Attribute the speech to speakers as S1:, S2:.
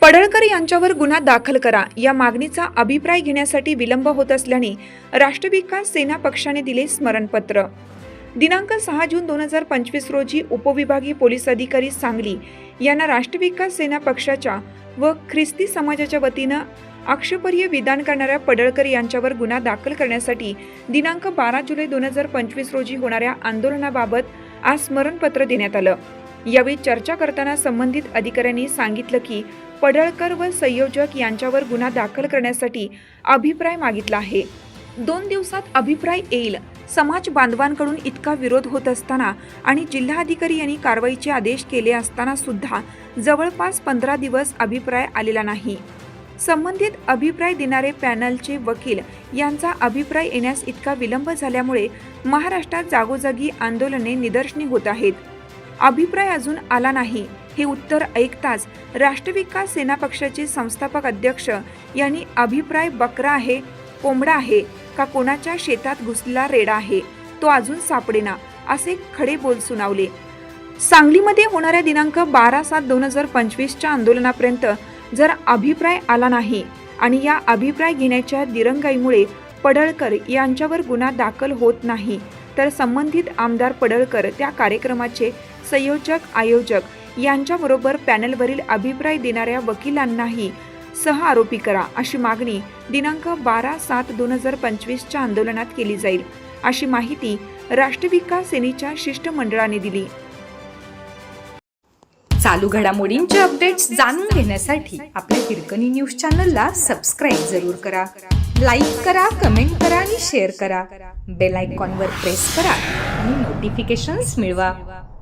S1: पडळकर यांच्यावर गुन्हा दाखल करा. या मागणीचा अभिप्राय घेण्यासाठी विलंब होत असल्याने राष्ट्रविकास सेना पक्षाने दिले स्मरणपत्र. दिनांक सहा जून दोन हजार पंचवीस रोजी उपविभागीय पोलीस अधिकारी सांगली यांना राष्ट्रविकास सेना पक्षाच्या व ख्रिस्ती समाजाच्या वतीनं आक्षेपर्य विधान करणाऱ्या पडळकर यांच्यावर गुन्हा दाखल करण्यासाठी दिनांक बारा जुलै दोन हजार पंचवीस रोजी होणाऱ्या आंदोलनाबाबत आज स्मरणपत्र देण्यात आलं. यावेळी चर्चा करताना संबंधित अधिकाऱ्यांनी सांगितलं की पडळकर व संयोजक यांच्यावर गुन्हा दाखल करण्यासाठी अभिप्राय मागितला आहे. दोन दिवसात अभिप्राय येईल समाज बांधवांकडून इतका विरोध होत असताना आणि जिल्हाधिकारी यांनी कारवाईचे आदेश केले असताना सुद्धा जवळपास पंधरा दिवस अभिप्राय आलेला नाही. संबंधित अभिप्राय देणारे पॅनलचे वकील यांचा अभिप्राय येण्यास इतका विलंब झाल्यामुळे महाराष्ट्रात जागोजागी आंदोलने निदर्शनी होत आहेत. अभिप्राय अजून आला नाही. हे उत्तर ऐकताच राष्ट्रविकास सेना पक्षाचे संस्थापक अध्यक्ष यांनी अभिप्राय बकरा आहे कोंबडा आहे. का कोणाच्या शेतात घुसलेला रेडा आहे तो अजून सापडेना असे खडे बोल सुनावले. सांगलीमध्ये होणाऱ्या दिनांक बारा सात दोन हजार पंचवीसच्या आंदोलनापर्यंत जर अभिप्राय आला नाही आणि या अभिप्राय घेण्याच्या दिरंगाईमुळे पडळकर यांच्यावर गुन्हा दाखल होत नाही तर संबंधित आमदार पडळकर त्या कार्यक्रमाचे संयोजक आयोजक यांच्याबरोबर पॅनलवरील अभिप्राय देणाऱ्या वकिलांनाही सह आरोपी करा अशी मागणी दिनांक बारा सात दोन हजार पंचवीसच्या आंदोलनात केली जाईल. अशी माहिती राष्ट्रविकास सेनेच्या शिष्टमंडळाने दिली.
S2: चालू घडामोडींचे अपडेट्स जाणून घेण्यासाठी आपल्या हिरकणी न्यूज चॅनलला सबस्क्राईब जरूर करा. लाईक करा कमेंट करा आणि शेअर करा. बेल आयकॉनवर प्रेस करा आणि नोटिफिकेशन्स मिळवा.